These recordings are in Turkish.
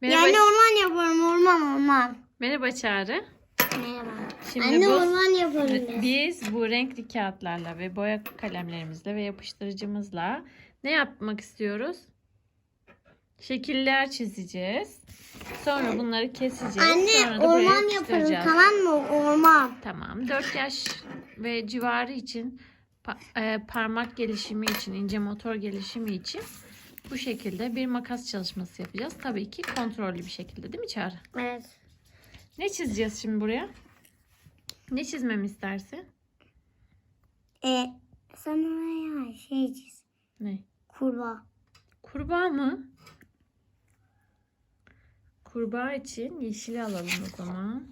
Merhaba, Yani orman yaparım orman orman. merhaba Çağrı. Merhaba. Şimdi Anne bu- orman yaparım. Biz bu renkli kağıtlarla ve boya kalemlerimizle ve yapıştırıcımızla ne yapmak istiyoruz? Şekiller çizeceğiz. Sonra bunları keseceğiz. Anne Sonra da orman yaparım yapıştıracağız. tamam mı? Orman. Tamam. 4 yaş ve civarı için pa- e, parmak gelişimi için, ince motor gelişimi için bu şekilde bir makas çalışması yapacağız. Tabii ki kontrollü bir şekilde değil mi Çağrı? Evet. Ne çizeceğiz şimdi buraya? Ne çizmemi istersin? E, sen oraya şey çiz. Ne? Kurbağa. Kurbağa mı? Kurbağa için yeşili alalım o zaman.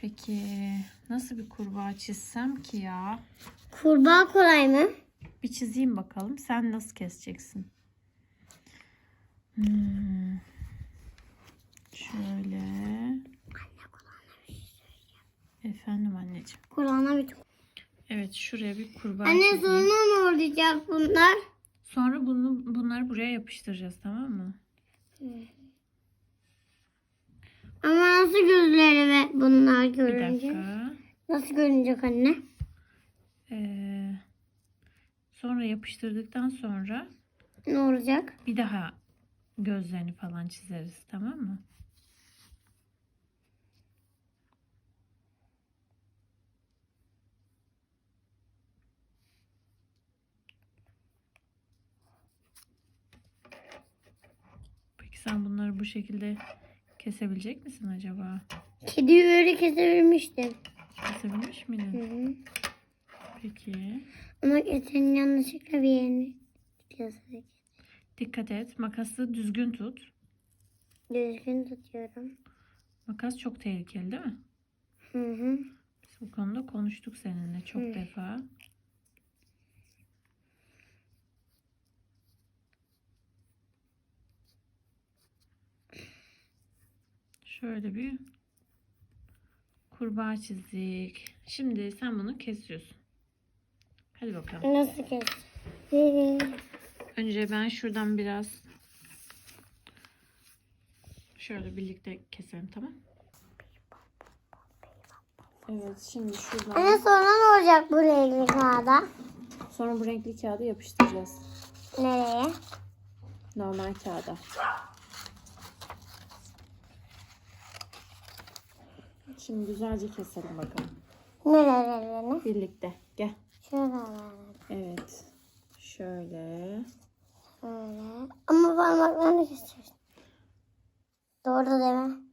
Peki nasıl bir kurbağa çizsem ki ya? Kurbağa kolay mı? Bir çizeyim bakalım. Sen nasıl keseceksin? Hmm. Şöyle. Efendim anneciğim. Kulağına bir Evet şuraya bir kurbağa Anne sonra ne olacak bunlar? Sonra bunu bunları buraya yapıştıracağız tamam mı? Ama nasıl gözleri ve bunlar Bir görünce? dakika. Nasıl görünecek anne? Ee, sonra yapıştırdıktan sonra Ne olacak? bir daha gözlerini falan çizeriz tamam mı? Peki sen bunları bu şekilde kesebilecek misin acaba? Kediyi böyle kesebilmiştim. Kesebilmiş Hı miydin? hı. Peki. Ama kesenin yanlışlıkla bir yerini keserek. Dikkat et. Makası düzgün tut. Düzgün tutuyorum. Makas çok tehlikeli değil mi? Hı hı. Biz bu konuda konuştuk seninle çok Hı. defa. Şöyle bir kurbağa çizdik. Şimdi sen bunu kesiyorsun. Hadi bakalım. Nasıl kes? Önce ben şuradan biraz şöyle birlikte keselim tamam? Evet şimdi şuradan Anne sonra ne olacak bu renkli kağıda? sonra bu renkli kağıdı yapıştıracağız. Nereye? Normal kağıda. Şimdi güzelce keselim bakalım. Nerelerini? Birlikte. Gel. Şuralarını. Evet. Şöyle. Şöyle. Ama parmaklarını kesiyorsun. Doğru değil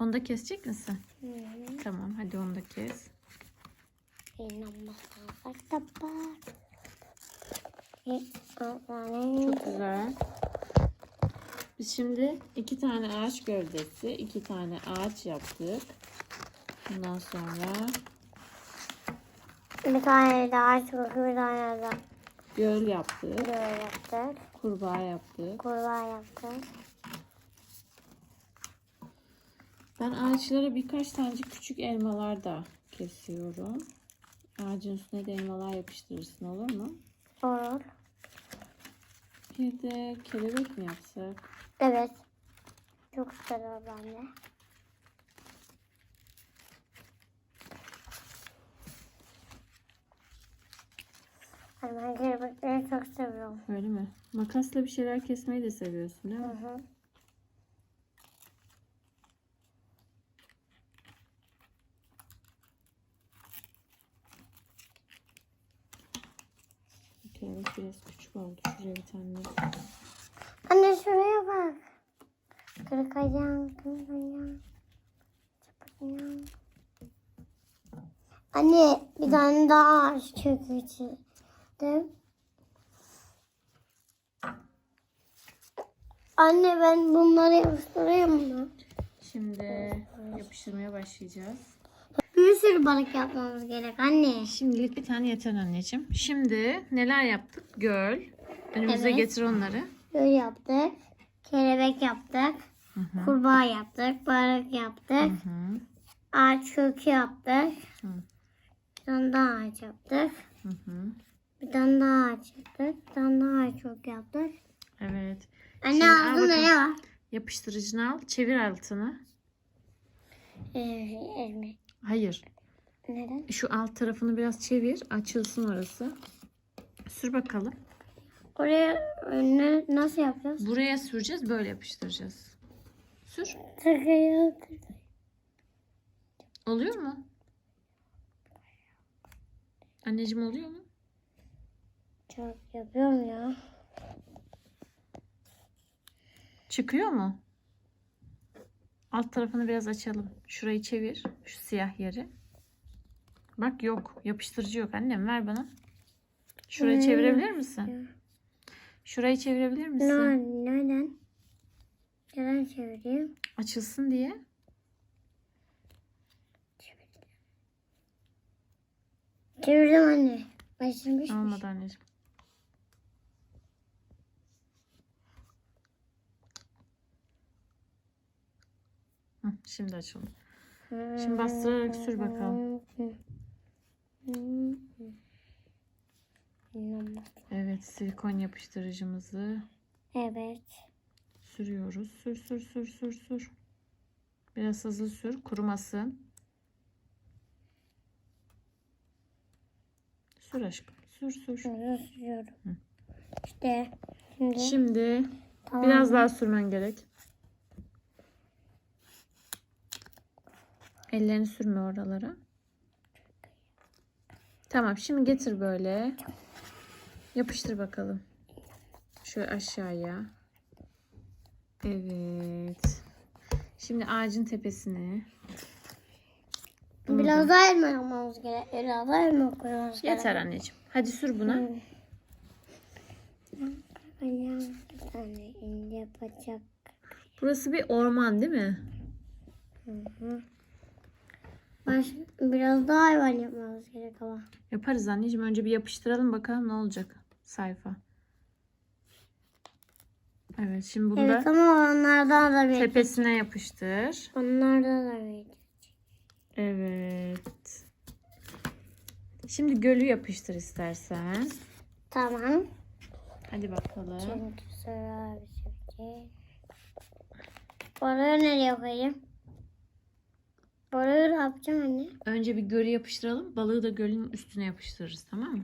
Onu da kesecek misin? Hı. Tamam hadi onu da kes. Çok güzel. Biz şimdi iki tane ağaç gövdesi, iki tane ağaç yaptık. Bundan sonra bir tane daha çok bir tane daha göl yaptık, böyle yaptık. kurbağa yaptık. Kurbağa yaptık. Ben ağaçlara birkaç tane küçük elmalar da kesiyorum. Ağacın üstüne de elmalar yapıştırırsın olur mu? Olur. Bir de kelebek mi yapsak? Evet. Çok güzel anne. Ay, Ben kelebekleri çok seviyorum. Öyle mi? Makasla bir şeyler kesmeyi de seviyorsun değil Hı mi? hı. Kelebek biraz küçük oldu. Şuraya bir tane. Anne şuraya bak. Kırık ayağın, kırık ayağın. Anne bir tane daha ağaç kökü çizdim. Anne ben bunları yapıştırayım mı? Şimdi yapıştırmaya başlayacağız. Sürü balık yapmamız gerek anne. Şimdilik bir tane yeter anneciğim. Şimdi neler yaptık? Göl. Önümüze Evet. getir onları. Böyle yaptık. Kelebek yaptık. Hı hı. Kurbağa yaptık. Balık yaptık. Hı hı. Ağaç kökü yaptık. Hı. Bir tane daha ağaç yaptık. Hı hı. Bir tane daha ağaç yaptık. Bir tane daha ağaç kök yaptık. Evet. Anne Şimdi al ağzında bakalım. ne var? Yapıştırıcını al. Çevir altını. Ee, elmi. Hayır. Neden? Şu alt tarafını biraz çevir. Açılsın orası. Sür bakalım. Oraya ne, nasıl yapacağız? Buraya süreceğiz. Böyle yapıştıracağız. Sür. Takıyor. Oluyor mu? Anneciğim oluyor mu? Çok yapıyorum ya. Çıkıyor mu? Alt tarafını biraz açalım. Şurayı çevir. Şu siyah yeri. Bak yok. Yapıştırıcı yok. Annem ver bana. Şurayı çevirebilir misin? Şurayı çevirebilir misin? Ne, neden? Neden çevireyim? Açılsın diye. Çevirdim anne. Başlamış mı? Olmadı anneciğim. Hı, şimdi açalım. Şimdi bastırarak sür bakalım. Evet silikon yapıştırıcımızı Evet. sürüyoruz. Sür sür sür sür sür. Biraz hızlı sür. Kurumasın. Sür aşkım. Sür sür. Şunu sürüyorum. Hı. İşte şimdi Şimdi tamam. biraz daha sürmen gerek. Ellerini sürme oralara. Tamam şimdi getir böyle. Yapıştır bakalım. Şöyle aşağıya. Evet. Şimdi ağacın tepesine. Biraz daha elma yapmamız gerek. Biraz daha elma koymamız gerek. Yeter anneciğim. Hadi sür buna. Hı. Burası bir orman değil mi? Baş, biraz daha hayvan yapmamız gerek ama. Yaparız anneciğim. Önce bir yapıştıralım bakalım ne olacak sayfa. Evet şimdi bunu da Evet ama onlardan da bir. tepesine yapıştır. Onlardan da bir. Evet. Şimdi gölü yapıştır istersen. Tamam. Hadi bakalım. Çünkü sıra bir şey. Balığı nereye koyayım? Balığı ne yapacağım anne? Önce bir gölü yapıştıralım. Balığı da gölün üstüne yapıştırırız tamam mı?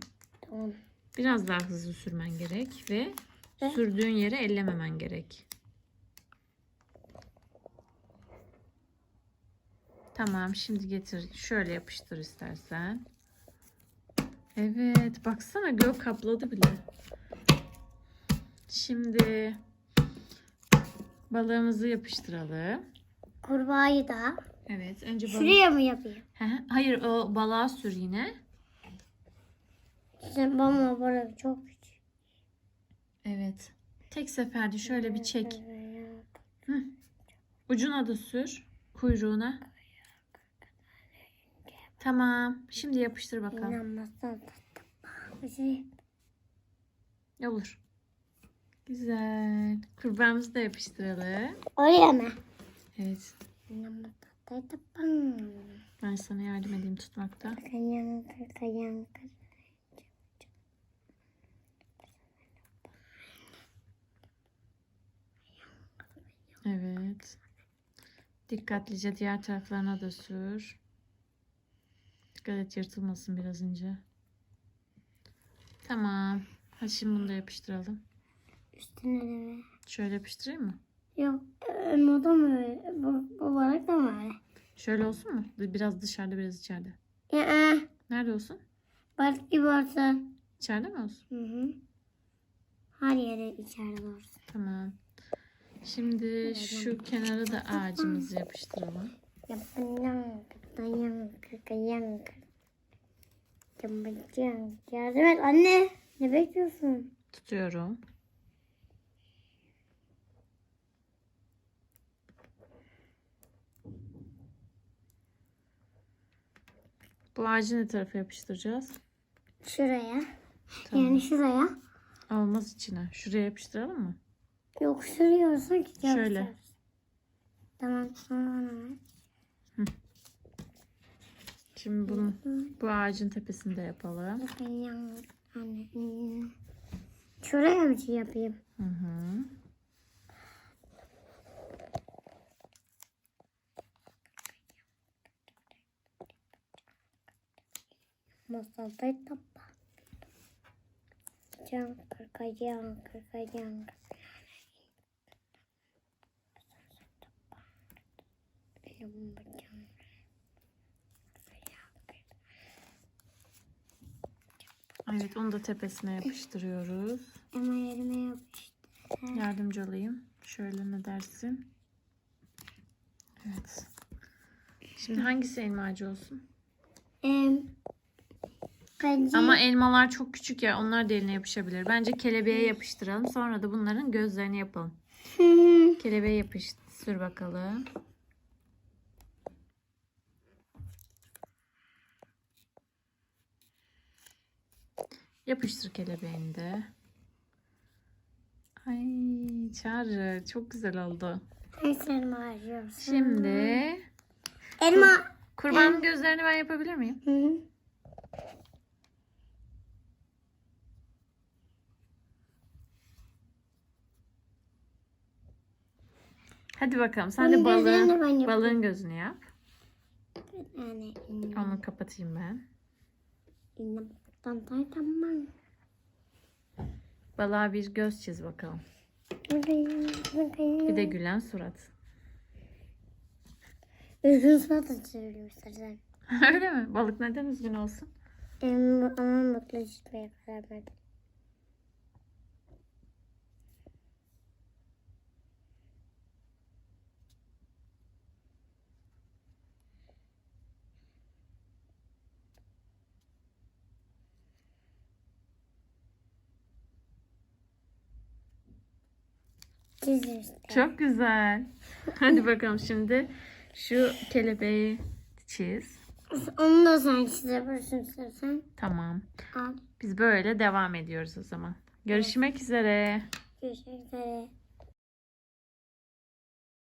Tamam. Biraz daha hızlı sürmen gerek ve Ve? sürdüğün yere ellememen gerek. Tamam şimdi getir. Şöyle yapıştır istersen. Evet baksana göl kapladı bile. Şimdi balığımızı yapıştıralım. Kurbağayı da. Evet önce balığı... Şuraya mı yapayım? Hayır o balığa sür yine. Sen bana balık çok küçük. Evet. Tek seferde şöyle bir çek. Hı. Ucuna da sür. Kuyruğuna. Tamam. Şimdi yapıştır bakalım. Şey. Olur. Güzel. Kurbağamızı da yapıştıralım. Oraya mı? Evet. İnanmazsan Ben sana yardım edeyim tutmakta. Kayan kayan Evet. Dikkatlice diğer taraflarına da sür. Dikkat et yırtılmasın biraz ince. Tamam. Hadi şimdi bunu da yapıştıralım. Üstüne de mi? Şöyle yapıştırayım mı? Yok. Elma da mı öyle? Bu, balık da mı öyle? Şöyle olsun mu? Biraz dışarıda biraz içeride. Ya, Nerede olsun? balık gibi olsun. İçeride mi olsun? Hı hı. Her yere içeride olsun. Tamam. Şimdi şu kenara da ağacımızı yapıştıralım. Yapın kayan kayan Yapacağım. Yardım et anne. Ne bekliyorsun? Tutuyorum. Bu ağacı ne tarafa yapıştıracağız? Şuraya. Tamam. Yani şuraya. Olmaz içine. Şuraya yapıştıralım mı? Yok şuraya olsa ki Şöyle. yapacağız. Tamam. Sonra Şimdi bunu bu ağacın tepesinde yapalım. Şuraya bir şey yapayım. Hı hı. Masada tapa. Can kırkacan kırkacan. Benim bacağım. Evet onu da tepesine yapıştırıyoruz. Ama yerime yapıştı. Yardımcı olayım. Şöyle ne dersin? Evet. Şimdi hangisi elma ağacı olsun? Em, kacı. Ama elmalar çok küçük ya onlar da eline yapışabilir. Bence kelebeğe yapıştıralım. Sonra da bunların gözlerini yapalım. Hı. Kelebeğe yapıştır bakalım. Yapıştır kelebeğini de. Ay Çağrı çok güzel oldu. Ay sen ağacıyorsun. Şimdi Elma. kurbanın gözlerini ben yapabilir miyim? Hı. Hadi bakalım sen de Bunun gözlerini ben balığın, yapayım. balığın gözünü yap. Yani. Onu kapatayım ben. Tamam. Balığa bir göz çiz bakalım. Bir de gülen surat. Üzgün surat açıyorum istersen. Öyle mi? Balık neden üzgün olsun? Ama mutlu çıkmaya karar verdim. İşte. Çok güzel. Hadi bakalım şimdi şu kelebeği çiz. Onu da sen çizebilirsin istersen. Tamam. Al. Biz böyle devam ediyoruz o zaman. Görüşmek üzere. Görüşmek üzere.